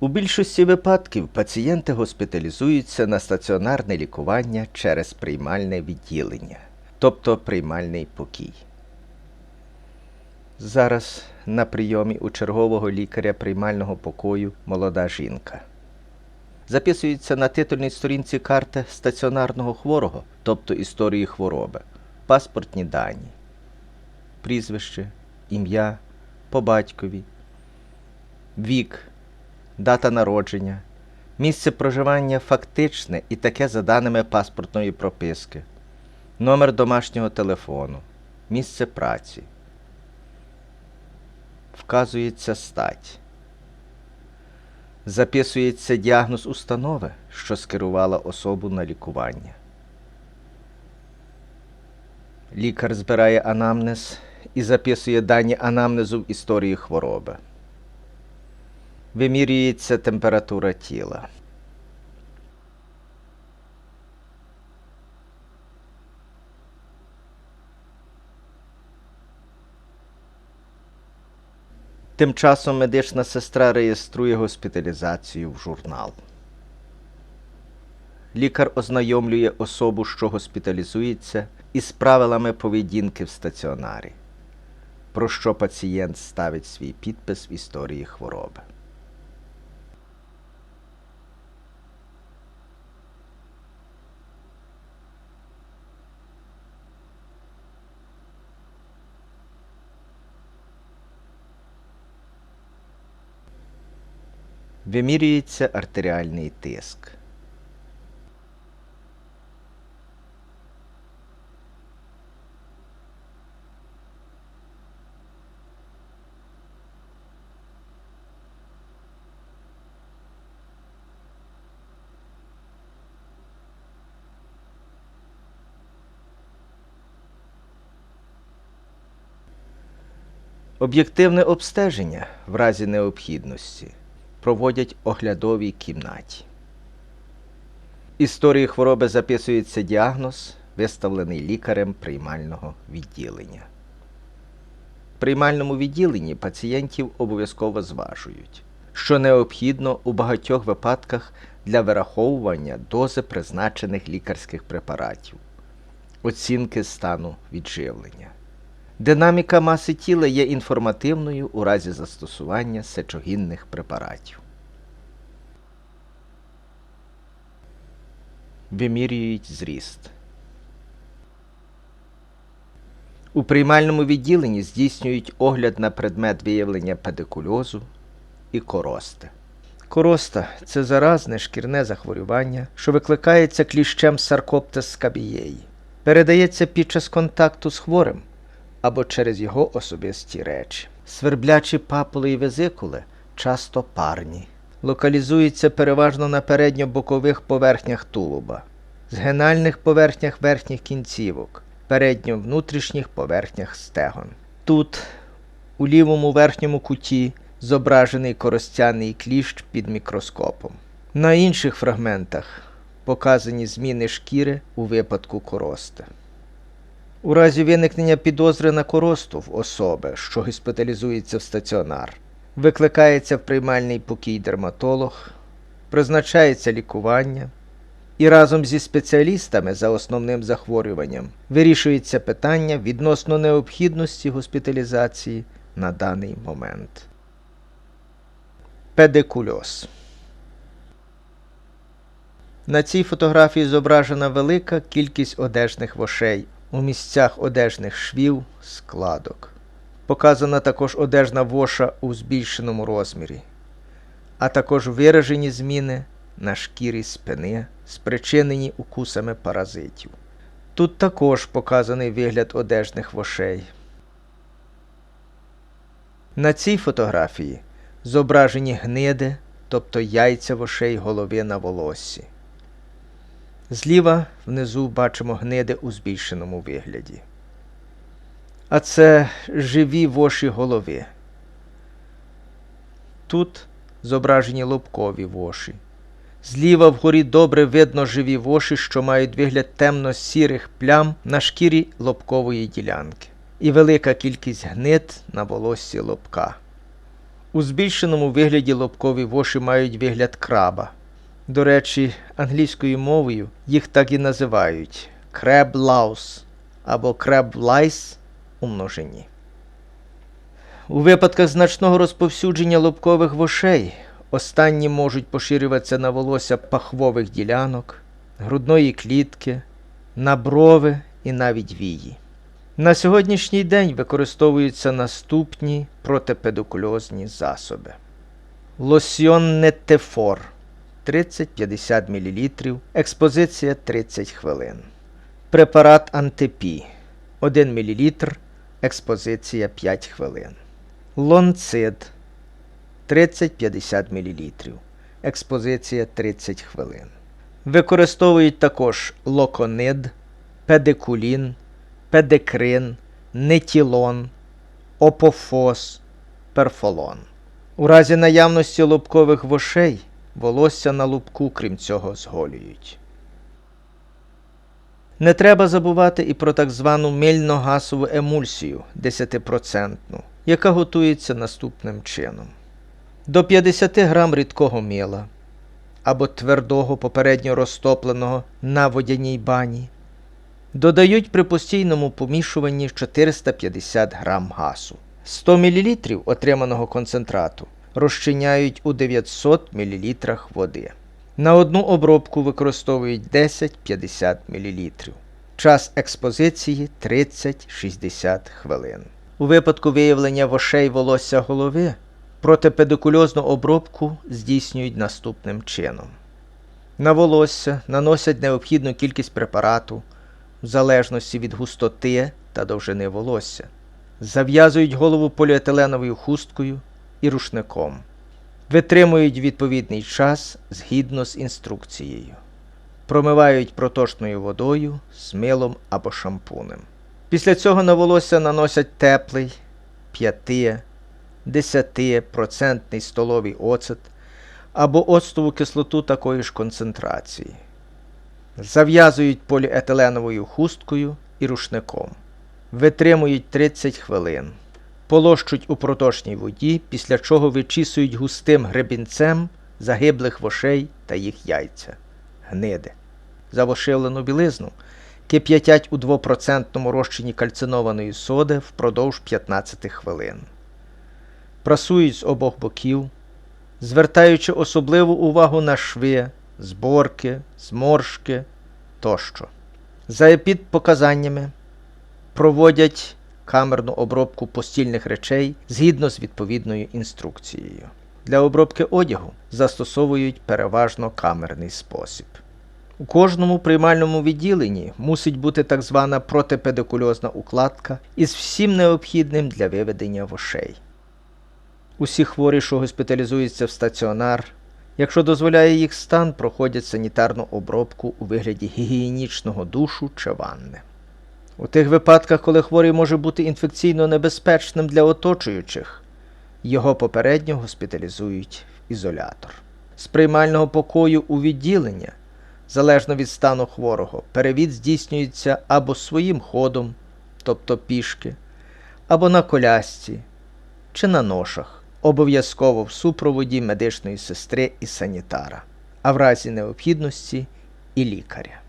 У більшості випадків пацієнти госпіталізуються на стаціонарне лікування через приймальне відділення, тобто приймальний покій. Зараз на прийомі у чергового лікаря приймального покою молода жінка. Записується на титульній сторінці карти стаціонарного хворого, тобто історії хвороби, паспортні дані, прізвище, ім'я, по батькові, вік, дата народження, місце проживання фактичне і таке за даними паспортної прописки, номер домашнього телефону, місце праці. Вказується стать. Записується діагноз установи, що скерувала особу на лікування. Лікар збирає анамнез і записує дані анамнезу в історії хвороби. Вимірюється температура тіла. Тим часом медична сестра реєструє госпіталізацію в журнал. Лікар ознайомлює особу, що госпіталізується, із правилами поведінки в стаціонарі, про що пацієнт ставить свій підпис в історії хвороби. Вимірюється артеріальний тиск. Об'єктивне обстеження в разі необхідності проводять оглядовій кімнаті. Історії хвороби записується діагноз, виставлений лікарем приймального відділення. В приймальному відділенні пацієнтів обов'язково зважують, що необхідно у багатьох випадках для вираховування дози призначених лікарських препаратів, оцінки стану відживлення. Динаміка маси тіла є інформативною у разі застосування сечогінних препаратів. Вимірюють зріст. У приймальному відділенні здійснюють огляд на предмет виявлення педикульозу і корости. Короста це заразне шкірне захворювання, що викликається кліщем саркоптес скабієї. Передається під час контакту з хворим або через його особисті речі. Сверблячі папули і везикули часто парні. Локалізуються переважно на передньо-бокових поверхнях тулуба, згинальних поверхнях верхніх кінцівок, передньо-внутрішніх поверхнях стегон. Тут, у лівому верхньому куті, зображений коростяний кліщ під мікроскопом. На інших фрагментах показані зміни шкіри у випадку корости. У разі виникнення підозри на коросту в особи, що госпіталізується в стаціонар, викликається в приймальний покій дерматолог, призначається лікування і разом зі спеціалістами за основним захворюванням вирішується питання відносно необхідності госпіталізації на даний момент. Педикульоз на цій фотографії зображена велика кількість одежних вошей у місцях одежних швів, складок. Показана також одежна воша у збільшеному розмірі, а також виражені зміни на шкірі спини, спричинені укусами паразитів. Тут також показаний вигляд одежних вошей. На цій фотографії зображені гниди, тобто яйця вошей голови на волоссі. Зліва внизу бачимо гниди у збільшеному вигляді. А це живі воші голови. Тут зображені лобкові воші. Зліва вгорі добре видно живі воші, що мають вигляд темно-сірих плям на шкірі лобкової ділянки, і велика кількість гнид на волоссі лобка. У збільшеному вигляді лобкові воші мають вигляд краба. До речі, англійською мовою їх так і називають louse або lice у множині. У випадках значного розповсюдження лобкових вошей останні можуть поширюватися на волосся пахвових ділянок, грудної клітки, на брови і навіть вії. На сьогоднішній день використовуються наступні протипедикульозні засоби. Лосьйон Нетефор 30-50 мл, експозиція 30 хвилин. Препарат Антипі 1 мл, експозиція 5 хвилин. Лонцид 30-50 мл, експозиція 30 хвилин. Використовують також локонид, педикулін, педикрин, нетілон, опофос, перфолон. У разі наявності лобкових вошей волосся на лубку, крім цього, зголюють. Не треба забувати і про так звану мильно-гасову емульсію 10%, яка готується наступним чином. До 50 грам рідкого мила або твердого попередньо розтопленого на водяній бані додають при постійному помішуванні 450 грам гасу. 100 мл отриманого концентрату розчиняють у 900 мл води. На одну обробку використовують 10-50 мл. Час експозиції 30-60 хвилин. У випадку виявлення вошей волосся голови протипедикульозну обробку здійснюють наступним чином. На волосся наносять необхідну кількість препарату в залежності від густоти та довжини волосся. Зав'язують голову поліетиленовою хусткою і рушником. Витримують відповідний час згідно з інструкцією. Промивають проточною водою з милом або шампунем. Після цього на волосся наносять теплий 5-10% столовий оцет або оцтову кислоту такої ж концентрації. Зав'язують поліетиленовою хусткою і рушником. Витримують 30 хвилин. Полощуть у проточній воді, після чого вичісують густим гребінцем загиблих вошей та їх яйця. Гниди. Завошивлену білизну кип'ятять у 2% розчині кальцинованої соди впродовж 15 хвилин. Прасують з обох боків, звертаючи особливу увагу на шви, зборки, зморшки тощо. За епідпоказаннями проводять камерну обробку постільних речей згідно з відповідною інструкцією. Для обробки одягу застосовують переважно камерний спосіб. У кожному приймальному відділенні мусить бути так звана протипедикульозна укладка із всім необхідним для виведення вошей. Усі хворі, що госпіталізуються в стаціонар, якщо дозволяє їх стан, проходять санітарну обробку у вигляді гігієнічного душу чи ванни. У тих випадках, коли хворий може бути інфекційно небезпечним для оточуючих, його попередньо госпіталізують в ізолятор. З приймального покою у відділення, залежно від стану хворого, перевід здійснюється або своїм ходом, тобто пішки, або на колясці чи на ношах, обов'язково в супроводі медичної сестри і санітара, а в разі необхідності і лікаря.